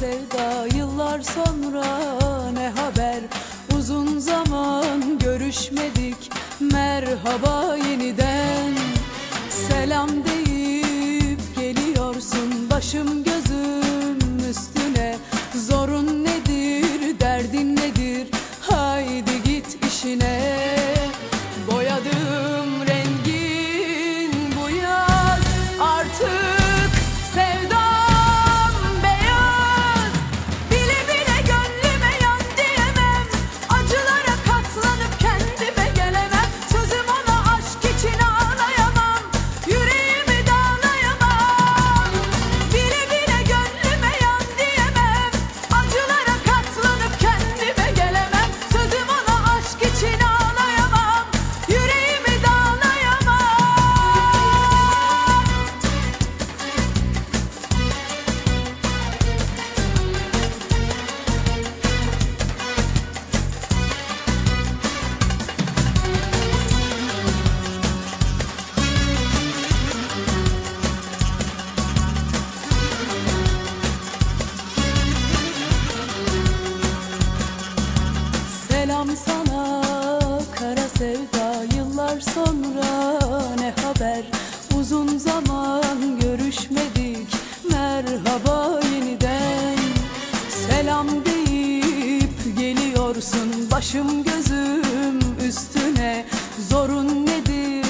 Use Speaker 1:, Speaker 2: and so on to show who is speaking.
Speaker 1: sevda yıllar sonra ne haber? Uzun zaman görüşmedik merhaba yeniden. Selam deyip geliyorsun başım Selam sana kara sevda yıllar sonra ne haber? Uzun zaman görüşmedik merhaba yeniden. Selam deyip geliyorsun başım gözüm üstüne. Zorun nedir